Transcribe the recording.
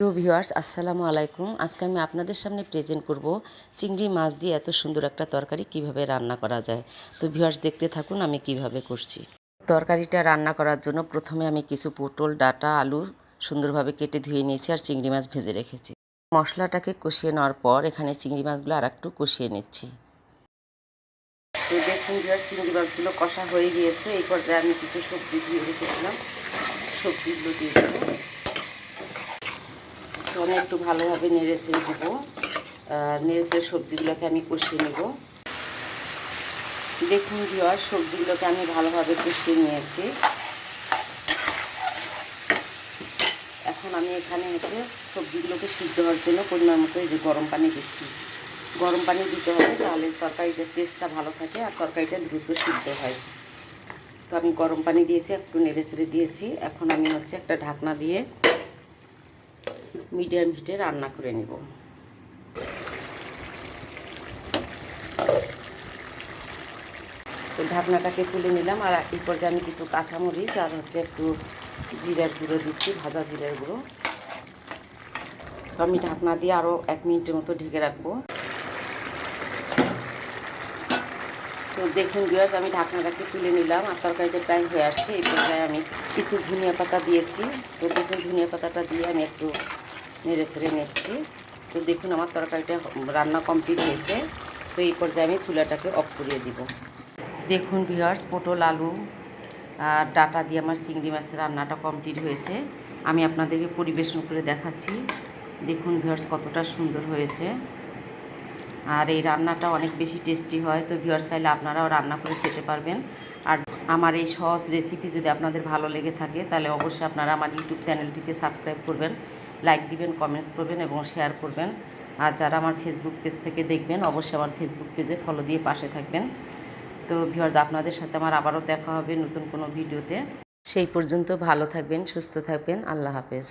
প্রিয় ভিউয়ার্স, আসসালামু আলাইকুম। আজকে আমি আপনাদের সামনে প্রেজেন্ট করব চিংড়ি মাছ দিয়ে এত সুন্দর একটা তরকারি কীভাবে রান্না করা যায়। তো ভিউয়ার্স, দেখতে থাকুন আমি কীভাবে করছি। তরকারিটা রান্না করার জন্য প্রথমে আমি কিছু পটল, ডাটা, আলু সুন্দরভাবে কেটে ধুয়ে নিয়েছি আর চিংড়ি মাছ ভেজে রেখেছি। মশলাটাকে কষিয়ে নেওয়ার পর এখানে চিংড়ি মাছগুলো আর একটু কষিয়ে নিচ্ছি। তো দেখুন ভিউয়ার্স, চিংড়ি মাছগুলো কষা হয়ে গিয়েছে। এই পর্যায়ে আমি কিছু সবজি ধুয়ে রেখেছিলাম। সবজিগুলো দিয়ে দেবো আমি একটু ভালোভাবে নেড়ে চেড়ে দেবো নেড়ে চেড়ে সবজিগুলোকে আমি কষিয়ে নেব। দেখুন ভিওয়ার সবজিগুলোকে আমি ভালোভাবে কষিয়ে নিয়েছি। এখন আমি এখানে হচ্ছে সবজিগুলোকে সিদ্ধ হওয়ার জন্য পরিমাণ মতো এই যে গরম পানি দিচ্ছি। গরম পানি দিতে হবে, তাহলে তরকারিটার টেস্টটা ভালো থাকে আর তরকারিটা দ্রুত সিদ্ধ হয়। তো আমি গরম পানি দিয়েছি, একটু নেড়ে চেড়ে দিয়েছি। এখন আমি হচ্ছে একটা ঢাকনা দিয়ে মিডিয়াম হিটে রান্না করে নেব। তো ঢাকনাটাকে তুলে নিলাম আর এই পর্যায়ে আমি কিছু কাঁচামরিচ আর হচ্ছে একটু জিরার গুঁড়ো দিচ্ছি, ভাজা জিরার গুঁড়ো। তো আমি ঢাকনা দিয়ে আরও এক মিনিটের মতো ঢেকে রাখব। তো দেখুন বিয়ার্স আমি ঢাকনাটাকে তুলে নিলাম আর তরকারিটা প্রায় হয়ে আসছে। এই পর্যায়ে আমি কিছু ধনিয়া পাতা দিয়েছি। তো দেখুন ধনিয়া পাতাটা দিয়ে আমি একটু নেড়ে সেড়ে নিচ্ছি তো দেখুন, আমার তরকারিটা রান্না কমপ্লিট হয়েছে। তো এই পর্যায়ে আমি চুলাটাকে অফ করিয়ে দিব। দেখুন ভিওয়ার্স পটল, আলু আর ডাটা দিয়ে আমার চিংড়ি মাছের রান্নাটা কমপ্লিট হয়েছে। আমি আপনাদেরকে পরিবেশন করে দেখাচ্ছি। দেখুন ভিওয়ার্স কতটা সুন্দর হয়েছে। আর এই রান্নাটা অনেক বেশি টেস্টি হয়। তো ভিওয়ার্স চাইলে আপনারাও রান্না করে খেতে পারবেন। আর আমার এই সহজ রেসিপি যদি আপনাদের ভালো লেগে থাকে, তাহলে অবশ্যই আপনারা আমার ইউটিউব চ্যানেলটিকে সাবস্ক্রাইব করবেন। লাইক দিবেন কমেন্টস করবেন এবং শেয়ার করবেন। আর যারা আমার ফেসবুক পেজ থেকে দেখবেন, অবশ্যই আমার ফেসবুক পেজে ফলো দিয়ে পাশে থাকবেন। তো ভিউয়ার্স আপনাদের সাথে আমার আবারও দেখা হবে নতুন কোনো ভিডিওতে সেই পর্যন্ত ভালো থাকবেন, সুস্থ থাকবেন। আল্লাহ হাফেজ।